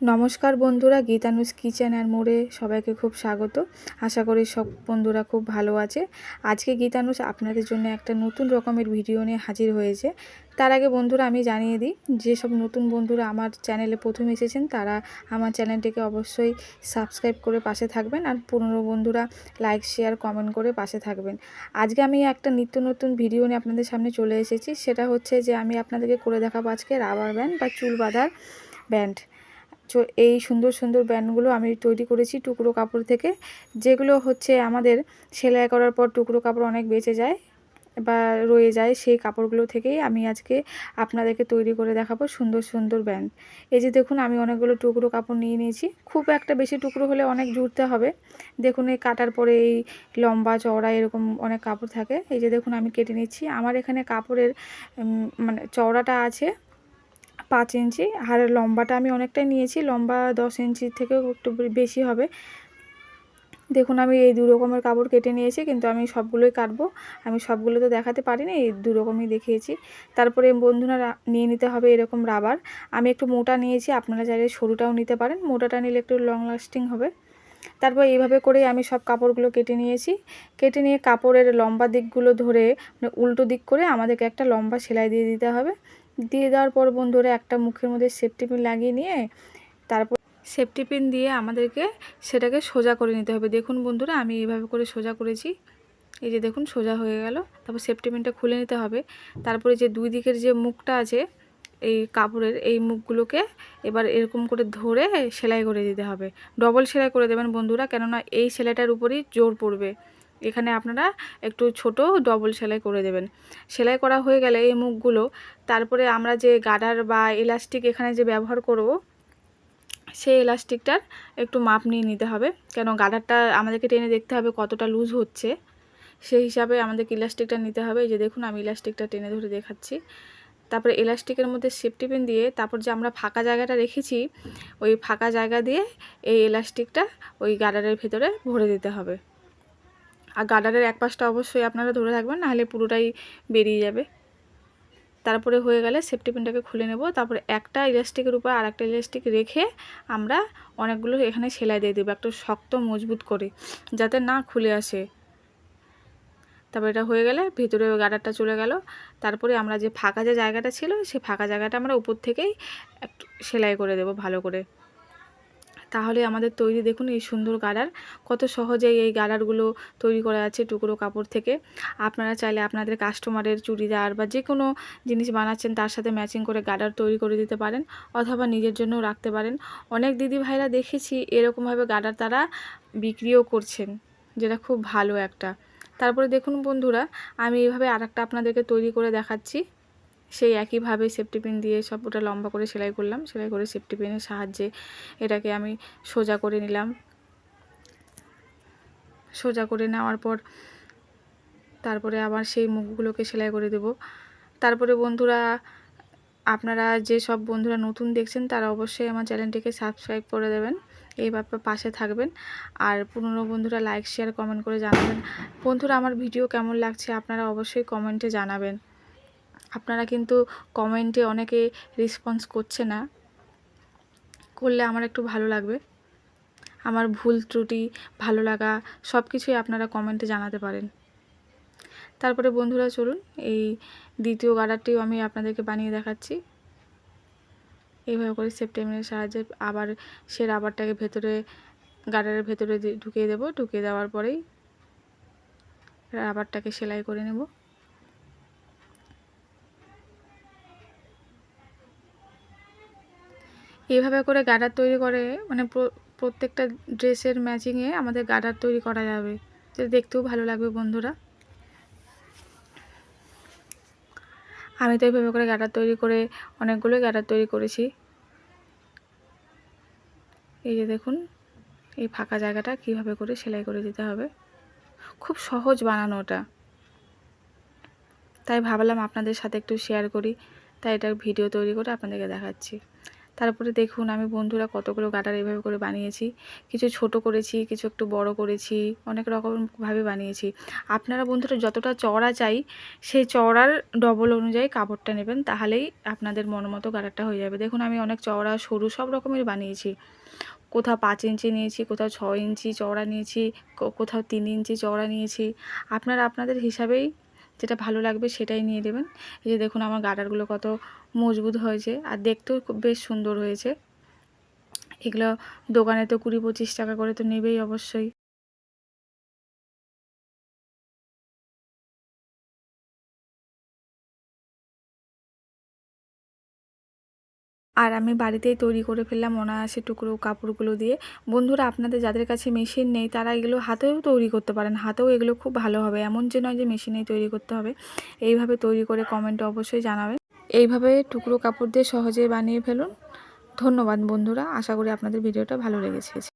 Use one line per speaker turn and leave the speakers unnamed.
নমস্কার বন্ধুরা, গীতানুজ কিচেন আর মোড়ে সবাইকে খুব স্বাগত। আশা করি সব বন্ধুরা খুব ভালো আছে। আজকে গীতানুজ আপনাদের জন্য একটা নতুন রকমের ভিডিও নিয়ে হাজির হয়েছে। তার আগে বন্ধুরা, আমি জানিয়ে দিই, যেসব নতুন বন্ধুরা আমার চ্যানেলে প্রথম এসেছেন, তারা আমার চ্যানেলটিকে অবশ্যই সাবস্ক্রাইব করে পাশে থাকবেন আর পুরনো বন্ধুরা লাইক, শেয়ার, কমেন্ট করে পাশে থাকবেন। আজকে আমি একটা নিত্য নতুন ভিডিও নিয়ে আপনাদের সামনে চলে এসেছি। সেটা হচ্ছে যে আমি আপনাদেরকে করে দেখাবো আজকে রাবার ব্যান্ড বা চুল বাঁধার ব্যান্ড। এই সুন্দর সুন্দর ব্যান্ডগুলো আমি তৈরি করেছি টুকরো কাপড় থেকে। যেগুলো হচ্ছে আমাদের সেলাই করার পর টুকরো কাপড় অনেক বেঁচে যায় বা রয়ে যায়, সেই কাপড়গুলো থেকেই আমি আজকে আপনাদেরকে তৈরি করে দেখাবো সুন্দর সুন্দর ব্যান্ড। এই যে দেখুন, আমি অনেকগুলো টুকরো কাপড় নিয়ে নিয়েছি। খুব একটা বেশি টুকরো হলে অনেক জুড়তে হবে। দেখুন, এই কাটার পরে এই লম্বা, চওড়া এরকম অনেক কাপড় থাকে। এই যে দেখুন, আমি কেটে নিচ্ছি। আমার এখানে কাপড়ের মানে চওড়াটা আছে। পাঁচ ইঞ্চি আর লম্বাটা আমি অনেকটাই নিয়েছি, লম্বা দশ ইঞ্চি থেকেও একটু বেশি হবে। দেখুন আমি এই দু রকমের কাপড় কেটে নিয়েছি, কিন্তু আমি সবগুলোই কাটবো। আমি সবগুলো তো দেখাতে পারি না এই দু রকমই দেখিয়েছি। তারপরে বন্ধুরা নিয়ে নিতে হবে এরকম রাবার। আমি একটু মোটা নিয়েছি, আপনারা চাইলে সরুটাও নিতে পারেন, মোটাটা নিলে একটু লং লাস্টিং হবে। তারপর এইভাবে করেই আমি সব কাপড়গুলো কেটে নিয়েছি। কেটে নিয়ে কাপড়ের লম্বা দিকগুলো ধরে মানে উল্টো দিক করে আমাদেরকে একটা লম্বা সেলাই দিয়ে দিতে হবে। দিয়ে দেওয়ার পর বন্ধুরা একটা মুখের মধ্যে সেফটি পিন লাগিয়ে নিয়ে তারপর সেফটি পিন দিয়ে আমাদেরকে সেটাকে সোজা করে নিতে হবে। দেখুন বন্ধুরা, আমি এইভাবে করে সোজা করেছি। এই যে দেখুন, সোজা হয়ে গেল। তারপর সেফটি পিনটা খুলে নিতে হবে। তারপরে যে দুই দিকের যে মুখটা আছে, এই কাপড়ের এই মুখগুলোকে এবার এরকম করে ধরে সেলাই করে দিতে হবে। ডবল সেলাই করে দেবেন বন্ধুরা, কেননা এই সেলাইটার উপরই জোর পড়বে। এখানে আপনারা একটু ছোট ডবল সেলাই করে দেবেন। সেলাই করা হয়ে গেলে এই মুখগুলো, তারপরে আমরা যে গাডার বা এলাস্টিক এখানে যে ব্যবহার করব, সেই এলাস্টিকটার একটু মাপ নিয়ে নিতে হবে। কেন গাডারটা আমাদেরকে টেনে দেখতে হবে কতটা লুজ হচ্ছে। সেই হিসাবে আমাদেরকে ইলাস্টিকটা নিতে হবে। এই যে দেখুন আমি ইলাস্টিকটা টেনে ধরে দেখাচ্ছি। তারপরে এলাস্টিকের মধ্যে সেফটি পিন দিয়ে তারপর যে আমরা ফাঁকা জায়গাটা রেখেছি, ওই ফাঁকা জায়গা দিয়ে এই এলাস্টিকটা ওই গাডারের ভেতরে ভরে দিতে হবে। আর গার্ডারের এক পাশটা অবশ্যই আপনারা ধরে থাকবেন নাহলে পুরোটাই বেরিয়ে যাবে। তারপরে হয়ে গেলে সেফটি পিনটাকে খুলে নেব। তারপরে একটা ইলাস্টিকের উপর আর একটা ইলাস্টিক রেখে আমরা অনেকগুলো এখানে সেলাই দিয়ে দেবো, একটু শক্ত, মজবুত করে, যাতে না খুলে আসে। তারপর এটা হয়ে গেলে ভিতরে গাডারটা চলে গেল। তারপরে আমরা যে ফাঁকা যে জায়গাটা ছিল সেই ফাঁকা জায়গাটা আমরা উপর থেকেই সেলাই করে দেব ভালো করে। তাহলে আমাদের তৈরি দেখুন এই সুন্দর গাডার। কত সহজেই এই গাডারগুলো তৈরি করা আছে টুকরো কাপড় থেকে। আপনারা চাইলে আপনাদের কাস্টমারের চুড়িদার বা যে কোনো জিনিস বানাচ্ছেন তার সাথে ম্যাচিং করে গাডার তৈরি করে দিতে পারেন অথবা নিজের জন্যও রাখতে পারেন। অনেক দিদি ভাইরা দেখেছি এরকমভাবে গাডার তারা বিক্রিও করছেন, যেটা খুব ভালো একটা। তারপরে দেখুন বন্ধুরা, আমি এইভাবে আর আপনাদেরকে তৈরি করে দেখাচ্ছি। সেই একইভাবে সেফটি পিন দিয়ে সব ওটা লম্বা করে সেলাই করলাম। সেলাই করে সেফটি পিনের সাহায্যে এটাকে আমি সোজা করে নিলাম। সোজা করে নেওয়ার পর তারপরে আবার সেই মুখগুলোকে সেলাই করে দেব। তারপরে বন্ধুরা, আপনারা যে সব বন্ধুরা নতুন দেখছেন, তারা অবশ্যই আমার চ্যানেলটিকে সাবস্ক্রাইব করে দেবেন। এই ব্যাপারে পাশে থাকবেন। আর পুরনো বন্ধুরা লাইক শেয়ার কমেন্ট করে জানাবেন। বন্ধুরা, আমার ভিডিও কেমন লাগছে আপনারা অবশ্যই কমেন্টে জানাবেন। আপনারা কিন্তু কমেন্টে অনেকে রেসপন্স করছে না। করলে আমার একটু ভালো লাগবে। আমার ভুল ত্রুটি, ভালো লাগা সব কিছুই আপনারা কমেন্টে জানাতে পারেন। তারপরে বন্ধুরা চলুন, এই দ্বিতীয় গার্ডারটিও আমি আপনাদেরকে বানিয়ে দেখাচ্ছি। এইভাবে করে সেপ্টেম্বরের সাহায্যে আবার সে রাবারটাকে ভেতরে গার্ডারের ভেতরে ঢুকিয়ে দেবো। ঢুকিয়ে দেওয়ার পরেই রাবারটাকে সেলাই করে নেব। এইভাবে করে গার্ডার তৈরি করে মানে প্রত্যেকটা ড্রেসের ম্যাচিংয়ে আমাদের গার্ডার তৈরি করা যাবে। তো দেখতেও ভালো লাগবে বন্ধুরা। আমি তো এইভাবে করে গার্ডার তৈরি করে অনেকগুলোই গার্ডার তৈরি করেছি। এই যে দেখুন, এই ফাঁকা জায়গাটা কীভাবে করে সেলাই করে দিতে হবে। খুব সহজ বানানো ওটা। তাই ভাবলাম আপনাদের সাথে একটু শেয়ার করি। তাই এটার ভিডিও তৈরি করে আপনাদেরকে দেখাচ্ছি। তারপরে দেখুন আমি বন্ধুরা কতগুলো গাটার এভাবে করে বানিয়েছি। কিছু ছোট করেছি, কিছু একটু বড় করেছি, অনেক রকমভাবে বানিয়েছি। আপনারা বন্ধুরা যতটা চওড়া চাই, সেই চওড়ার ডবল অনুযায়ী কাপড়টা নেবেন, তাহলেই আপনাদের মন মতো গাটারটা হয়ে যাবে। দেখুন আমি অনেক চওড়া সরু সব রকমের বানিয়েছি। কোথাও পাঁচ ইঞ্চি নিয়েছি, কোথাও ছ ইঞ্চি চওড়া নিয়েছি কোথাও তিন ইঞ্চি চওড়া নিয়েছি। আপনারা আপনাদের হিসাবেই যেটা ভালো লাগবে সেটাই নিয়ে দেবেন এই যে দেখুন আমার গাডারগুলো কত মজবুত হয়েছে। আর দেখতেও বেশ সুন্দর হয়েছে। এগুলো দোকানে তো কুড়ি পঁচিশ টাকা করে তো নেবেই অবশ্যই। আর আমি বাড়িতেই তৈরি করে ফেললাম অনায়াসে টুকরো কাপড়গুলো দিয়ে। বন্ধুরা, আপনাদের যাদের কাছে মেশিন নেই, তারা এগুলো হাতেও তৈরি করতে পারেন। হাতেও এগুলো খুব ভালো হবে। এমন যে নয় যে মেশিনেই তৈরি করতে হবে। এইভাবে তৈরি করে কমেন্টে অবশ্যই জানাবেন। এইভাবে টুকরো কাপড় দিয়ে সহজে বানিয়ে ফেলুন। ধন্যবাদ বন্ধুরা, আশা করি আপনাদের ভিডিওটা ভালো লেগেছে।